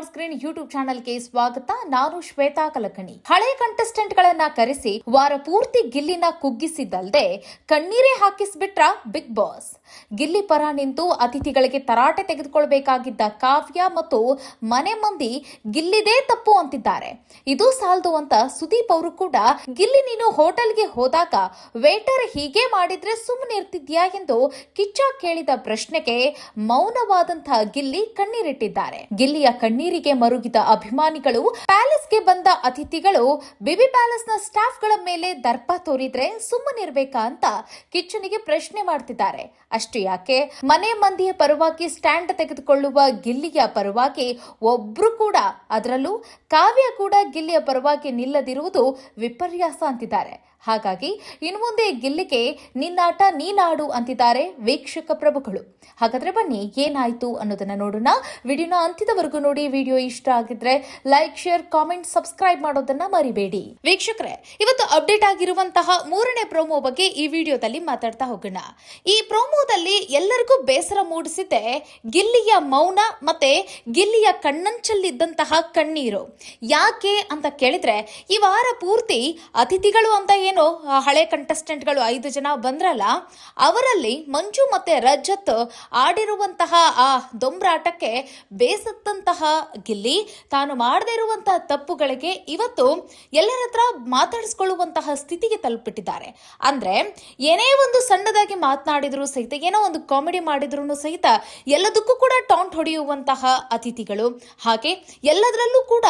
Smart screen YouTube ಚಾನೆಲ್ಗೆ ಸ್ವಾಗತ. ನಾನು ಶ್ವೇತಾ ಕಲಕಣಿ. ಹಳೆ ಕಂಟೆಸ್ಟೆಂಟ್ ಗಳನ್ನ ಕರೆಸಿ ವಾರ ಪೂರ್ತಿ ಗಿಲ್ಲಿನ ಕುಗ್ಗಿಸಿದ್ದಲ್ಲದೆ ಕಣ್ಣೀರೇ ಹಾಕಿಸ್ಬಿಟ್ರ ಬಿಗ್ ಬಾಸ್ ಗಿಲ್ಲಿ ಪರ ನಿಂತು ಅತಿಥಿಗಳಿಗೆ ತರಾಟೆ ತೆಗೆದುಕೊಳ್ಬೇಕಾಗಿದ್ದ ಕಾವ್ಯ ಮತ್ತು ಮನೆ ಮಂದಿ ಗಿಲ್ಲಿದೇ ತಪ್ಪು ಅಂತಿದ್ದಾರೆ. ಇದು ಸಾಲದು ಅಂತ ಸುದೀಪ್ ಅವರು ಕೂಡ ಗಿಲ್ಲಿ ನೀನು ಹೋಟೆಲ್ಗೆ ಹೋದಾಗ ವೇಟರ್ ಹೀಗೆ ಮಾಡಿದ್ರೆ ಸುಮ್ಮನೆ ಇರ್ತಿದ್ಯಾ ಎಂದು ಕಿಚ್ಚ ಕೇಳಿದ ಪ್ರಶ್ನೆಗೆ ಮೌನವಾದಂತಹ ಗಿಲ್ಲಿ ಕಣ್ಣೀರಿಟ್ಟಿದ್ದಾರೆ. ಗಿಲ್ಲಿಯ ಕಣ್ಣೀರಿಗೆ ಮರುಗಿದ ಅಭಿಮಾನಿಗಳು, ಪ್ಯಾಲೇಸ್ಗೆ ಬಂದ ಅತಿಥಿಗಳು, ಬಿಬಿ ಪ್ಯಾಲೇಸ್ನ ಸ್ಟಾಫ್ಗಳ ಮೇಲೆ ದರ್ಪ ತೋರಿದ್ರೆ ಸುಮ್ಮನಿರ್ಬೇಕಾ ಅಂತ ಕಿಚ್ಚನಿಗೆ ಪ್ರಶ್ನೆ ಮಾಡ್ತಿದ್ದಾರೆ. ಅಷ್ಟು ಯಾಕೆ? ಮನೆ ಮಂದಿಯ ಪರವಾಗಿ ಸ್ಟ್ಯಾಂಡ್ ತೆಗೆದುಕೊಳ್ಳುವ ಗಿಲ್ಲಿಯ ಪರವಾಗಿ ಒಬ್ರು ಕೂಡ, ಅದರಲ್ಲೂ ಕಾವ್ಯ ಕೂಡ ಗಿಲ್ಲಿಯ ಪರವಾಗಿ ನಿಲ್ಲದಿರುವುದು ವಿಪರ್ಯಾಸ ಅಂತಿದ್ದಾರೆ. ಹಾಗಾಗಿ ಇನ್ನು ಮುಂದೆ ಗಿಲ್ಲಿಗೆ ನಿನ್ನಾಟ ನೀನಾಡು ಅಂತಿದ್ದಾರೆ ವೀಕ್ಷಕ ಪ್ರಭುಗಳು. ಹಾಗಾದ್ರೆ ಬನ್ನಿ ಏನಾಯ್ತು ಅನ್ನೋದನ್ನ ನೋಡೋಣ. ವಿಡಿಯೋನ ಅಂತ್ಯದವರೆಗೂ ನೋಡಿ ವಿಡಿಯೋ ಇಷ್ಟ ಆಗಿದ್ರೆ ಲೈಕ್, ಶೇರ್, ಕಾಮೆಂಟ್, ಸಬ್ಸ್ಕ್ರೈಬ್ ಮಾಡೋದನ್ನ ಮರಿಬೇಡಿ. ವೀಕ್ಷಕರೇ, ಇವತ್ತು ಅಪ್ಡೇಟ್ ಆಗಿರುವಂತಹ ಮೂರನೇ ಪ್ರೋಮೋ ಬಗ್ಗೆ ಈ ವಿಡಿಯೋದಲ್ಲಿ ಮಾತಾಡ್ತಾ ಹೋಗೋಣ. ಈ ಪ್ರೋಮೋದಲ್ಲಿ ಎಲ್ಲರಿಗೂ ಬೇಸರ ಮೂಡಿಸಿದ್ದೆ ಗಿಲ್ಲಿಯ ಮೌನ ಮತ್ತೆ ಗಿಲ್ಲಿಯ ಕಣ್ಣಂಚಲ್ಲಿದ್ದಂತಹ ಕಣ್ಣೀರು. ಯಾಕೆ ಅಂತ ಕೇಳಿದ್ರೆ ಈ ವಾರ ಪೂರ್ತಿ ಅತಿಥಿಗಳು ಅಂತ ಏನು ಹಳೆ ಕಂಟೆಸ್ಟೆಂಟ್ಗಳು ಐದು ಜನ ಬಂದ್ರಲ್ಲ, ಅವರಲ್ಲಿ ಮಂಜು ಮತ್ತೆ ರಜತ್ ಆಡಿರುವಂತಹ ಆ ದೊಂಬ್ರಾಟಕ್ಕೆ ಬೇಸತ್ತಂತಹ ಗಿಲ್ಲಿ, ತಾನು ಮಾಡದೇ ಇರುವಂತಹ ತಪ್ಪುಗಳಿಗೆ ಇವತ್ತು ಎಲ್ಲರ ಹತ್ರ ಮಾತಾಡಿಸ್ಕೊಳ್ಳುವಂತಹ ಸ್ಥಿತಿಗೆ ತಲುಪಿಟ್ಟಿದ್ದಾರೆ. ಅಂದ್ರೆ ಏನೇ ಒಂದು ಸಣ್ಣದಾಗಿ ಮಾತನಾಡಿದ್ರು ಸಹಿತ, ಏನೋ ಒಂದು ಕಾಮಿಡಿ ಮಾಡಿದ್ರು ಸಹಿತ ಎಲ್ಲದಕ್ಕೂ ಕೂಡ ಟಾಂಟ್ ಹೊಡೆಯುವಂತಹ ಅತಿಥಿಗಳು. ಹಾಗೆ ಎಲ್ಲದರಲ್ಲೂ ಕೂಡ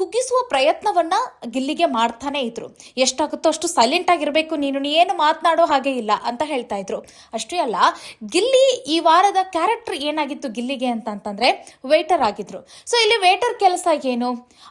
ಕುಗ್ಗಿಸುವ ಪ್ರಯತ್ನವನ್ನ ಗಿಲ್ಲಿಗೆ ಮಾಡ್ತಾನೆ ಇದ್ರು. ಎಷ್ಟಾಗುತ್ತೋ ಅಷ್ಟು ಸೈಲೆಂಟ್ ಆಗಿರಬೇಕು, ನೀನು ಏನು ಮಾತನಾಡೋ ಹಾಗೆ ಇಲ್ಲ ಅಂತ ಹೇಳ್ತಾ ಇದ್ರು. ಅಷ್ಟೇ ಅಲ್ಲ, ಗಿಲ್ಲಿ ಈ ವಾರದ ಕ್ಯಾರೆಕ್ಟರ್ ಏನಾಗಿತ್ತು ಗಿಲ್ಲಿಗೆ ಅಂತ ಅಂತಂದ್ರೆ ವೇಟರ್ ಆಗಿದ್ರು. ಸೊ ಇಲ್ಲಿ ವೇಟರ್ ಕೆಲಸ ಏನು?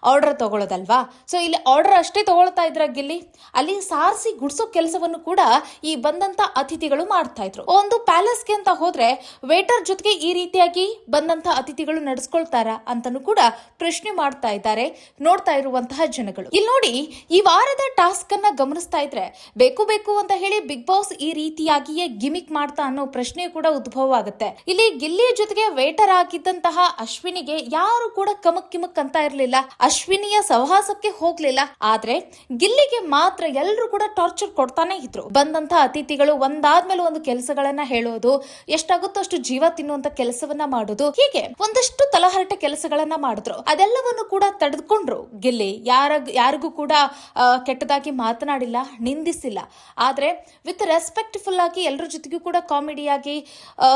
ಆರ್ಡರ್ ತಗೊಳ್ಳೋದಲ್ವಾ ಸೊ ಇಲ್ಲಿ ಆರ್ಡರ್ ಅಷ್ಟೇ ತಗೊಳ್ತಾ ಇದ್ರ ಗಿಲ್ಲಿ? ಅಲ್ಲಿ ಸಾರಿಸಿ ಗುಡ್ಸೋ ಕೆಲಸವನ್ನು ಕೂಡ ಈ ಬಂದಂತ ಅತಿಥಿಗಳು ಮಾಡ್ತಾ ಇದ್ರು. ಒಂದು ಪ್ಯಾಲೇಸ್ಗೆ ಅಂತ ಹೋದ್ರೆ ವೇಟರ್ ಜೊತೆಗೆ ಈ ರೀತಿಯಾಗಿ ಬಂದಂತ ಅತಿಥಿಗಳು ನಡೆಸ್ಕೊಳ್ತಾರ ಅಂತನೂ ಕೂಡ ಪ್ರಶ್ನೆ ಮಾಡ್ತಾ ಇದ್ದಾರೆ, ನೋಡ್ತಾ ಇರುವಂತಹ ಜನಗಳು. ಇಲ್ಲಿ ನೋಡಿ, ಈ ವಾರದ ಟಾಸ್ಕ್ ಅನ್ನ ಗಮನಿಸ್ತಾ ಇದ್ರೆ, ಬೇಕು ಬೇಕು ಅಂತ ಹೇಳಿ ಬಿಗ್ ಬಾಸ್ ಈ ರೀತಿಯಾಗಿಯೇ ಗಿಮಿಕ್ ಮಾಡ್ತಾ ಅನ್ನೋ ಪ್ರಶ್ನೆ ಕೂಡ ಉದ್ಭವ ಆಗುತ್ತೆ. ಇಲ್ಲಿ ಗಿಲ್ಲಿಯ ಜೊತೆಗೆ ವೇಟರ್ ಆಗಿದ್ದಂತಹ ಅಶ್ವಿನಿಗೆ ಯಾರು ಕೂಡ ಕಮಕ್ ಕಿಮಕ್ ಅಂತ ಇರಲಿಲ್ಲ. ಅಶ್ವಿನಿಯ ಸಹವಾಸಕ್ಕೆ ಹೋಗ್ಲಿಲ್ಲ. ಆದ್ರೆ ಗಿಲ್ಲಿಗೆ ಮಾತ್ರ ಎಲ್ಲರೂ ಕೂಡ ಟಾರ್ಚರ್ ಕೊಡ್ತಾನೆ ಇದ್ರು. ಬಂದಂತ ಅತಿಥಿಗಳು ಒಂದಾದ್ಮೇಲೆ ಒಂದು ಕೆಲಸಗಳನ್ನ ಹೇಳೋದು, ಎಷ್ಟಾಗುತ್ತೋ ಅಷ್ಟು ಜೀವ ತಿನ್ನುವಂತ ಕೆಲಸವನ್ನ ಮಾಡೋದು, ಹೀಗೆ ಒಂದಷ್ಟು ತಲಹರಟೆ ಕೆಲಸಗಳನ್ನ ಮಾಡಿದ್ರು. ಅದೆಲ್ಲವನ್ನು ಕೂಡ ತಡೆದುಕೊಂಡ್ರು. ಗಿಲ್ಲಿ ಯಾರ, ಯಾರಿಗೂ ಕೂಡ ಕೆಟ್ಟದಾಗಿ ಮಾತನಾಡಿಲ್ಲ. ನಿಂದಿಸಿಲ್ಲ. ಆದರೆ ವಿತ್ ರೆಸ್ಪೆಕ್ಟ್ಫುಲ್ ಆಗಿ ಎಲ್ಲರ ಜೊತೆಗೂ ಕೂಡ ಕಾಮಿಡಿಯಾಗಿ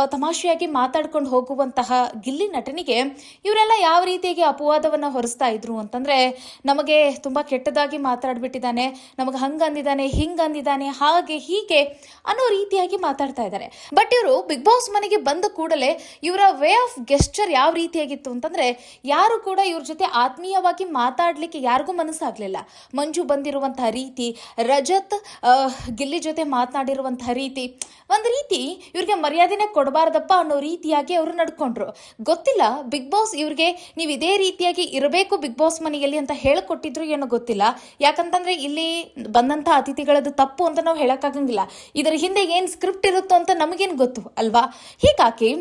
ತಮಾಷೆಯಾಗಿ ಮಾತಾಡ್ಕೊಂಡು ಹೋಗುವಂತಹ ಗಿಲ್ಲಿ ನಟನಿಗೆ ಇವರೆಲ್ಲ ಯಾವ ರೀತಿಯಾಗಿ ಅಪವಾದವನ್ನು ಹೊರಿಸ್ತಾ ಇದ್ರು ಅಂತಂದ್ರೆ, ನಮಗೆ ತುಂಬ ಕೆಟ್ಟದಾಗಿ ಮಾತಾಡ್ಬಿಟ್ಟಿದ್ದಾನೆ, ನಮಗೆ ಹಂಗಂದಿದ್ದಾನೆ ಹಿಂಗಂದಿದ್ದಾನೆ ಹಿಂಗ ಹೀಗೆ ಅನ್ನೋ ರೀತಿಯಾಗಿ ಮಾತಾಡ್ತಾ ಇದ್ದಾರೆ. ಬಟ್ ಇವರು ಬಿಗ್ ಬಾಸ್ ಮನೆಗೆ ಬಂದ ಕೂಡಲೇ ಇವರ ವೇ ಆಫ್ ಗೆಸ್ಚರ್ ಯಾವ ರೀತಿಯಾಗಿತ್ತು ಅಂತಂದ್ರೆ, ಯಾರು ಕೂಡ ಇವ್ರ ಜೊತೆ ಆತ್ಮೀಯವಾಗಿ ಮಾತಾಡಲಿಕ್ಕೆ ಯಾರಿಗೂ ಮನಸ್ಸಾಗಲಿಲ್ಲ. ಮಂಜು ಬಂದಿರುವಂತಹ ರೀತಿ ರಜತ್ ಗಿಲ್ಲಿ ಜೊತೆ ಮಾತನಾಡಿರುವಂತಹ ರೀತಿ. ಒಂದು ರೀತಿ ಇವ್ರಿಗೆ ಮರ್ಯಾದೆನೆ ಕೊಡಬಾರ್ದಪ್ಪ ಅನ್ನೋ ರೀತಿಯಾಗಿ ಅವರು ನಡ್ಕೊಂಡ್ರು. ಗೊತ್ತಿಲ್ಲ, ಬಿಗ್ ಬಾಸ್ ಇವ್ರಿಗೆ ನೀವು ಇದೇ ರೀತಿಯಾಗಿ ಇರಬೇಕು ಬಿಗ್ ಬಾಸ್ ಮನೆಯಲ್ಲಿ ಅಂತ ಹೇಳ್ಕೊಟ್ಟಿದ್ರು ಏನೋ ಗೊತ್ತಿಲ್ಲ. ಯಾಕಂತಂದ್ರೆ ಇಲ್ಲಿ ಬಂದಂತ ಅತಿಥಿಗಳದ್ದು ತಪ್ಪು ಅಂತ ನಾವು ಹೇಳಕ್ಕಾಗಂಗಿಲ್ಲ. ಇದರ ಹಿಂದೆ ಏನು ಸ್ಕ್ರಿಪ್ಟ್ ಇರುತ್ತೋ ಅಂತ ನಮಗೇನು ಗೊತ್ತು, ಅಲ್ವಾ? ಹೀಗಾಗಿ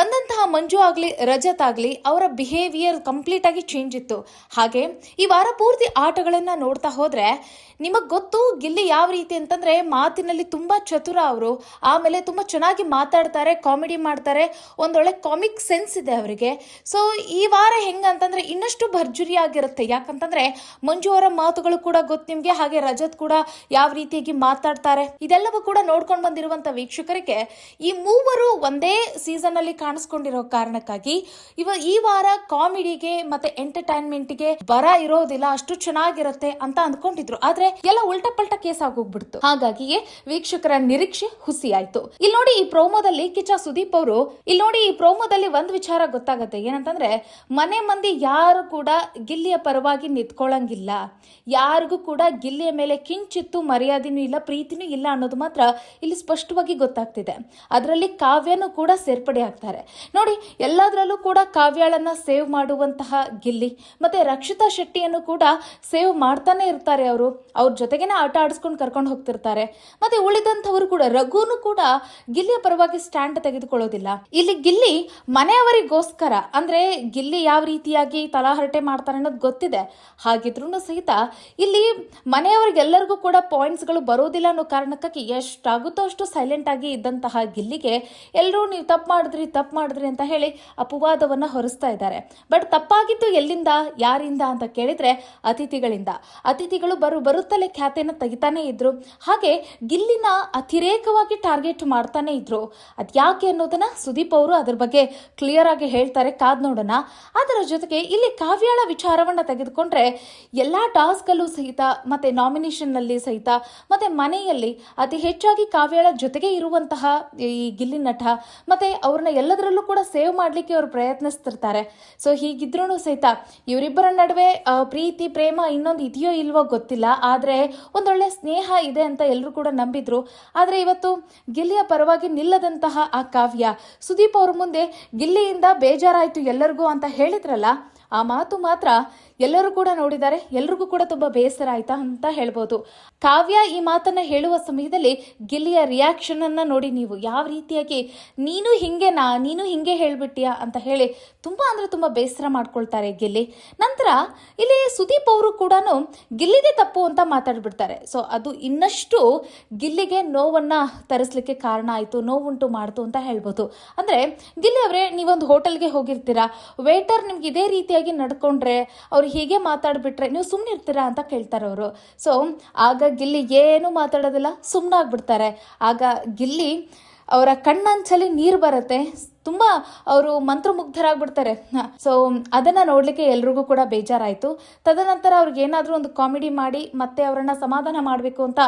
ಬಂದಂತಹ ಮಂಜು ಆಗಲಿ, ರಜತ್ ಆಗಲಿ ಅವರ ಬಿಹೇವಿಯರ್ ಕಂಪ್ಲೀಟ್ ಆಗಿ ಚೇಂಜ್ ಇತ್ತು. ಹಾಗೆ ಈ ವಾರ ಪೂರ್ತಿ ಆಟಗಳನ್ನು ನೋಡ್ತಾ ಹೋದರೆ ನಿಮಗೆ ಗೊತ್ತು ಗಿಲ್ಲಿ ಯಾವ ರೀತಿ ಅಂತಂದ್ರೆ ಮಾತಿನಲ್ಲಿ ತುಂಬಾ ಚತುರ ಅವರು. ಆಮೇಲೆ ತುಂಬಾ ಚೆನ್ನಾಗಿ ಮಾತಾಡ್ತಾರೆ, ಕಾಮಿಡಿ ಮಾಡ್ತಾರೆ. ಒಂದೊಳ್ಳೆ ಕಾಮಿಕ್ ಸೆನ್ಸ್ ಇದೆ ಅವರಿಗೆ. ಸೊ ಈ ವಾರ ಹೆಂಗಂತಂದ್ರೆ ಇನ್ನಷ್ಟು ಭರ್ಜುರಿ ಆಗಿರುತ್ತೆ. ಯಾಕಂತಂದ್ರೆ ಮಂಜು ಅವರ ಮಾತುಗಳು ಕೂಡ ಗೊತ್ತು ನಿಮ್ಗೆ, ಹಾಗೆ ರಜತ್ ಕೂಡ ಯಾವ ರೀತಿಯಾಗಿ ಮಾತಾಡ್ತಾರೆ. ಇದೆಲ್ಲವೂ ಕೂಡ ನೋಡ್ಕೊಂಡು ಬಂದಿರುವಂತ ವೀಕ್ಷಕರಿಗೆ ಈ ಮೂವರು ಒಂದೇ ಸೀಸನ್ ಅಲ್ಲಿ ಕಾಣಿಸ್ಕೊಂಡಿರೋ ಕಾರಣಕ್ಕಾಗಿ ಇವ ಈ ವಾರ ಕಾಮಿಡಿಗೆ ಮತ್ತೆ ಎಂಟರ್ಟೈನ್ಮೆಂಟ್ಗೆ ಬರ ಇರೋದಿಲ್ಲ, ಅಷ್ಟು ಚೆನ್ನಾಗಿರುತ್ತೆ ಅಂತ ಅಂದ್ಕೊಂಡಿದ್ರು. ಆದ್ರೆ ಎಲ್ಲ ಉಲ್ಟಾ ಪಲ್ಟಾ ಕೇಸ್ ಆಗೋಗ್ಬಿಡ್ತು. ಹಾಗಾಗಿಯೇ ವೀಕ್ಷಕರ ನಿರೀಕ್ಷೆ ಹುಸಿ ಆಯ್ತು ಇಲ್ಲಿ ನೋಡಿ ಈ ಪ್ರೋಮೋದಲ್ಲಿ ಕಿಚ್ಚ ಸುದೀಪ್ ಅವರು ಇಲ್ಲಿ ನೋಡಿ ಈ ಪ್ರೋಮೋದಲ್ಲಿ ಒಂದ್ ವಿಚಾರ ಗೊತ್ತಾಗತ್ತೆ. ಏನಂತಂದ್ರೆ, ಮನೆ ಮಂದಿ ಯಾರು ಕೂಡ ಗಿಲ್ಲಿಯ ಪರವಾಗಿ ನಿಂತ್ಕೊಳ್ಳಂಗಿಲ್ಲ ಯಾರಿಗೂ ಕೂಡ ಗಿಲ್ಲಿಯ ಮೇಲೆ ಕಿಂಚಿತ್ತು ಮರ್ಯಾದೆನೂ ಇಲ್ಲ, ಪ್ರೀತಿನೂ ಇಲ್ಲ ಅನ್ನೋದು ಮಾತ್ರ ಇಲ್ಲಿ ಸ್ಪಷ್ಟವಾಗಿ ಗೊತ್ತಾಗ್ತಿದೆ. ಅದರಲ್ಲಿ ಕಾವ್ಯನೂ ಕೂಡ ಸೇರ್ಪಡೆ ಆಗ್ತಾರೆ. ನೋಡಿ, ಎಲ್ಲದರಲ್ಲೂ ಕೂಡ ಕಾವ್ಯಾಳನ್ನ ಸೇವ್ ಮಾಡುವಂತಹ ಗಿಲ್ಲಿ, ಮತ್ತೆ ರಕ್ಷಿತಾ ಶೆಟ್ಟಿಯನ್ನು ಕೂಡ ಸೇವ್ ಮಾಡ್ತಾನೆ ಇರ್ತಾರೆ ಅವರು. ಅವ್ರ ಜೊತೆಗೇನೆ ಆಟ ಆಡಿಸ್ಕೊಂಡು ಕರ್ಕೊಂಡು ಹೋಗ್ತಿರ್ತಾರೆ. ಮತ್ತೆ ಉಳಿದಂಥವರು ಕೂಡ, ರಘುನು ಕೂಡ ಗಿಲ್ಲಿಯ ಪರವಾಗಿ ಸ್ಟ್ಯಾಂಡ್ ತೆಗೆದುಕೊಳ್ಳೋದಿಲ್ಲ. ಇಲ್ಲಿ ಗಿಲ್ಲಿ ಮನೆಯವರಿಗೋಸ್ಕರ, ಅಂದ್ರೆ ಗಿಲ್ಲಿ ಯಾವ ರೀತಿಯಾಗಿ ತಲಾಹರಟೆ ಮಾಡ್ತಾರೆ ಅನ್ನೋದು ಗೊತ್ತಿದೆ. ಹಾಗಿದ್ರೂ ಸಹಿತ ಇಲ್ಲಿ ಮನೆಯವರಿಗೆಲ್ಲರಿಗೂ ಕೂಡ ಪಾಯಿಂಟ್ಸ್ಗಳು ಬರೋದಿಲ್ಲ ಅನ್ನೋ ಕಾರಣಕ್ಕಾಗಿ ಎಷ್ಟಾಗುತ್ತೋ ಅಷ್ಟು ಸೈಲೆಂಟ್ ಆಗಿ ಇದ್ದಂತಹ ಗಿಲ್ಲಿಗೆ ಎಲ್ಲರೂ ನೀವು ತಪ್ಪು ಮಾಡಿದ್ರಿ ತಪ್ಪು ಮಾಡಿದ್ರಿ ಅಂತ ಹೇಳಿ ಅಪವಾದವನ್ನ ಹೊರಿಸ್ತಾ ಇದ್ದಾರೆ. ಬಟ್ ತಪ್ಪಾಗಿದ್ದು ಎಲ್ಲಿಂದ, ಯಾರಿಂದ ಅಂತ ಕೇಳಿದ್ರೆ ಅತಿಥಿಗಳಿಂದ. ಅತಿಥಿಗಳು ಬರು, ಬರುತ್ತಲೇ ಖ್ಯಾತೆಯನ್ನು ತೆಗಿತಾನೆ ಇದ್ರು. ಹಾಗೆ ಗಿಲ್ಲಿನ ಅತಿರೇಕವಾಗಿ ಟಾರ್ಗೆಟ್ ಮಾಡ್ತಾನೆ ಇದ್ರು. ಅದ್ಯಾಕೆ ಅನ್ನೋದನ್ನ ಸುದೀಪ್ ಅವರು ಅದ್ರ ಬಗ್ಗೆ ಕ್ಲಿಯರ್ ಆಗಿ ಹೇಳ್ತಾರೆ ಕಾದ್ ನೋಡೋಣ. ಅದರ ಜೊತೆಗೆ ಇಲ್ಲಿ ಕಾವ್ಯಾಳ ವಿಚಾರವನ್ನ ತೆಗೆದುಕೊಂಡ್ರೆ ಎಲ್ಲಾ ಟಾಸ್ಕ್ ಅಲ್ಲೂ ಸಹಿತ, ಮತ್ತೆ ನಾಮಿನೇಷನ್ ಅಲ್ಲಿ ಸಹಿತ, ಮತ್ತೆ ಮನೆಯಲ್ಲಿ ಅತಿ ಹೆಚ್ಚಾಗಿ ಕಾವ್ಯಾಳ ಜೊತೆಗೆ ಇರುವಂತಹ ಈ ಗಿಲ್ಲಿ ನಟ, ಮತ್ತೆ ಅವ್ರನ್ನ ಎಲ್ಲದರಲ್ಲೂ ಕೂಡ ಸೇವ್ ಮಾಡ್ಲಿಕ್ಕೆ ಅವರು ಪ್ರಯತ್ನಿಸ್ತಿರ್ತಾರೆ. ಸೊ ಹೀಗಿದ್ರೂ ಸಹಿತ ಇವರಿಬ್ಬರ ನಡುವೆ ಪ್ರೀತಿ, ಪ್ರೇಮ ಇನ್ನೊಂದು ಇದೆಯೋ ಇಲ್ವೋ ಗೊತ್ತಿಲ್ಲ. ಆದ್ರೆ ಒಂದೊಳ್ಳೆ ಸ್ನೇಹ ಇದೆ ಅಂತ ಎಲ್ಲರೂ ಕೂಡ ನಂಬಿದ್ರು. ಆದರೆ ಇವತ್ತು ಗಿಲ್ಲಿಯ ಪರವಾಗಿ ನಿಲ್ಲದಂತಹ ಆ ಕಾವ್ಯ. ಸುದೀಪ್ ಅವ್ರ ಮುಂದೆ ಗಿಲ್ಲಿಯಿಂದ ಬೇಜಾರಾಯಿತು ಎಲ್ಲರಿಗೂ ಅಂತ ಹೇಳಿದ್ರಲ್ಲ ಆ ಮಾತು ಮಾತ್ರ ಎಲ್ಲರೂ ಕೂಡ ನೋಡಿದ್ದಾರೆ. ಎಲ್ರಿಗೂ ಕೂಡ ತುಂಬಾ ಬೇಸರ ಆಯ್ತಾ ಅಂತ ಹೇಳ್ಬೋದು. ಕಾವ್ಯ ಈ ಮಾತನ್ನ ಹೇಳುವ ಸಮಯದಲ್ಲಿ ಗಿಲ್ಲಿಯ ರಿಯಾಕ್ಷನ್ ಅನ್ನ ನೋಡಿ ನೀವು ಯಾವ ರೀತಿಯಾಗಿ ನೀನು ಹಿಂಗೆನಾ ನೀನು ಹಿಂಗೆ ಹೇಳ್ಬಿಟ್ಟಿಯಾ ಅಂತ ಹೇಳಿ ತುಂಬಾ ಅಂದ್ರೆ ತುಂಬಾ ಬೇಸರ ಮಾಡ್ಕೊಳ್ತಾರೆ ಗಿಲ್ಲಿ. ನಂತರ ಇಲ್ಲಿ ಸುದೀಪ್ ಅವರು ಕೂಡ ಗಿಲ್ಲಿದೆ ತಪ್ಪು ಅಂತ ಮಾತಾಡ್ಬಿಡ್ತಾರೆ. ಸೊ ಅದು ಇನ್ನಷ್ಟು ಗಿಲ್ಲಿಗೆ ನೋವನ್ನ ತರಿಸ್ಲಿಕ್ಕೆ ಕಾರಣ ಆಯ್ತು, ನೋವುಂಟು ಮಾಡ್ತು ಅಂತ ಹೇಳ್ಬೋದು. ಅಂದ್ರೆ ಗಿಲ್ಲಿ ಅವರೇ, ನೀವೊಂದು ಹೋಟೆಲ್ಗೆ ಹೋಗಿರ್ತೀರಾ ವೇಟರ್ ನಿಮ್ಗೆ ಇದೇ ರೀತಿಯಾಗಿ ನಡ್ಕೊಂಡ್ರೆ ಅವ್ರು ಹೀಗೆ ಮಾತಾಡ್ಬಿಟ್ರೆ ನೀವು ಸುಮ್ಮನೆ ಇರ್ತೀರಾ ಅಂತ ಕೇಳ್ತಾರೆ ಅವರು. ಸೊ ಆಗ ಗಿಲ್ಲಿ ಏನು ಮಾತಾಡೋದಿಲ್ಲ ಸುಮ್ಮನಾಗ್ಬಿಡ್ತಾರೆ ಆಗ ಗಿಲ್ಲಿ ಅವರ ಕಣ್ಣಂಚಲಿ ನೀರು ಬರುತ್ತೆ ತುಂಬ ಅವರು ಮಂತ್ರಮುಗ್ಧರಾಗ್ಬಿಡ್ತಾರೆ. ಸೊ ಅದನ್ನು ನೋಡಲಿಕ್ಕೆ ಎಲ್ರಿಗೂ ಕೂಡ ಬೇಜಾರಾಯಿತು. ತದನಂತರ ಅವ್ರಿಗೆ ಏನಾದರೂ ಒಂದು ಕಾಮಿಡಿ ಮಾಡಿ ಮತ್ತೆ ಅವರನ್ನ ಸಮಾಧಾನ ಮಾಡಬೇಕು ಅಂತ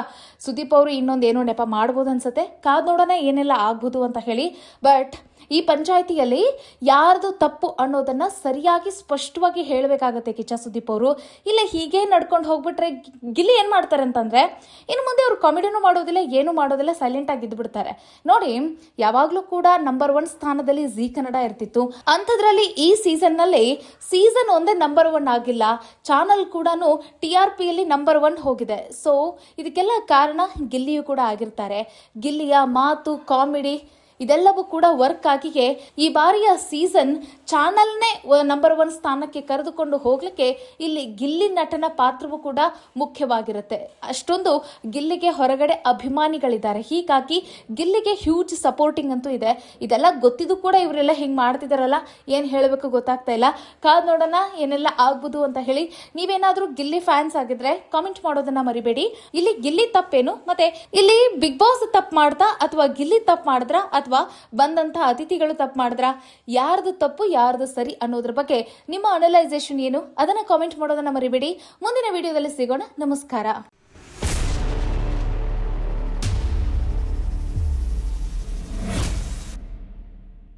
ಸುದೀಪ್ ಅವರು ಇನ್ನೊಂದು ಏನೋ ನೆಪ ಮಾಡ್ಬೋದು ಅನ್ಸುತ್ತೆ. ಕಾದ್ ನೋಡೋಣ ಏನೆಲ್ಲ ಆಗ್ಬೋದು ಅಂತ ಹೇಳಿ. ಬಟ್ ಈ ಪಂಚಾಯಿತಿಯಲ್ಲಿ ಯಾರ್ದು ತಪ್ಪು ಅನ್ನೋದನ್ನ ಸರಿಯಾಗಿ ಸ್ಪಷ್ಟವಾಗಿ ಹೇಳಬೇಕಾಗತ್ತೆ ಕಿಚ್ಚ ಸುದೀಪ್ ಅವರು. ಇಲ್ಲ, ಹೀಗೆ ನಡ್ಕೊಂಡು ಹೋಗ್ಬಿಟ್ರೆ ಗಿಲ್ಲಿ ಏನ್ ಮಾಡ್ತಾರೆ ಅಂತಂದ್ರೆ, ಇನ್ನು ಮುಂದೆ ಅವ್ರು ಕಾಮಿಡಿನೂ ಮಾಡೋದಿಲ್ಲ, ಏನು ಮಾಡೋದಿಲ್ಲ ಸೈಲೆಂಟ್ ಆಗಿ ಇದ್ಬಿಡ್ತಾರೆ. ನೋಡಿ, ಯಾವಾಗ್ಲೂ ಕೂಡ ನಂಬರ್ ಒನ್ ಸ್ಥಾನದಲ್ಲಿ ಜಿ ಕನ್ನಡ ಇರ್ತಿತ್ತು. ಅಂಥದ್ರಲ್ಲಿ ಈ ಸೀಸನ್ನಲ್ಲಿ ಸೀಸನ್ ಒಂದೇ ನಂಬರ್ ಒನ್ ಆಗಿಲ್ಲ. ಚಾನಲ್ ಕೂಡ ಟಿ ಆರ್ ಪಿಯಲ್ಲಿ ನಂಬರ್ ಒನ್ ಹೋಗಿದೆ. ಸೊ ಇದಕ್ಕೆಲ್ಲ ಕಾರಣ ಗಿಲ್ಲಿಯು ಕೂಡ ಆಗಿರ್ತಾರೆ. ಗಿಲ್ಲಿಯ ಮಾತು, ಕಾಮಿಡಿ ಇದೆಲ್ಲವೂ ಕೂಡ ವರ್ಕ್ ಆಗಿಗೆ ಈ ಬಾರಿಯ ಸೀಸನ್ ಚಾನಲ್ನೇ ನಂಬರ್ ಒನ್ ಸ್ಥಾನಕ್ಕೆ ಕರೆದುಕೊಂಡು ಹೋಗ್ಲಿಕ್ಕೆ ಇಲ್ಲಿ ಗಿಲ್ಲಿ ನಟನ ಪಾತ್ರವೂ ಕೂಡ ಮುಖ್ಯವಾಗಿರುತ್ತೆ. ಅಷ್ಟೊಂದು ಗಿಲ್ಲಿಗೆ ಹೊರಗಡೆ ಅಭಿಮಾನಿಗಳಿದ್ದಾರೆ. ಹೀಗಾಗಿ ಗಿಲ್ಲಿಗೆ ಹ್ಯೂಜ್ ಸಪೋರ್ಟಿಂಗ್ ಅಂತೂ ಇದೆ. ಇದೆಲ್ಲ ಗೊತ್ತಿದ್ದು ಕೂಡ ಇವರೆಲ್ಲ ಹಿಂಗೆ ಮಾಡ್ತಿದಾರಲ್ಲ? ಏನು ಹೇಳಬೇಕು ಗೊತ್ತಾಗ್ತಾ ಇಲ್ಲ. ಕಾದ್ ನೋಡೋಣ, ಏನೆಲ್ಲ ಆಗ್ಬೋದು ಅಂತ ಹೇಳಿ ನೀವೇನಾದರೂ ಗಿಲ್ಲಿ ಫ್ಯಾನ್ಸ್ ಆಗಿದ್ರೆ ಕಾಮೆಂಟ್ ಮಾಡೋದನ್ನ ಮರಿಬೇಡಿ. ಇಲ್ಲಿ ಗಿಲ್ಲಿ ತಪ್ಪೇನು? ಮತ್ತೆ ಇಲ್ಲಿ ಬಿಗ್ ಬಾಸ್ ತಪ್ಪು ಮಾಡ್ತಾ ಅಥವಾ ಗಿಲ್ಲಿ ತಪ್ಪು ಮಾಡಿದ್ರ ಅಥವಾ ಬಂದಂತಹ ಅತಿಥಿಗಳು ತಪ್ಪು ಮಾಡಿದ್ರ? ಯಾರ್ದು ತಪ್ಪು, ಯಾರ್ದು ಸರಿ ಅನ್ನೋದ್ರ ಬಗ್ಗೆ ನಿಮ್ಮ ಅನಲೈಸೇಷನ್ ಏನು? ಅದನ್ನ ಕಾಮೆಂಟ್ ಮಾಡೋದನ್ನ ಮರಿಬೇಡಿ. ಮುಂದಿನ ವಿಡಿಯೋದಲ್ಲಿ ಸಿಗೋಣ. ನಮಸ್ಕಾರ.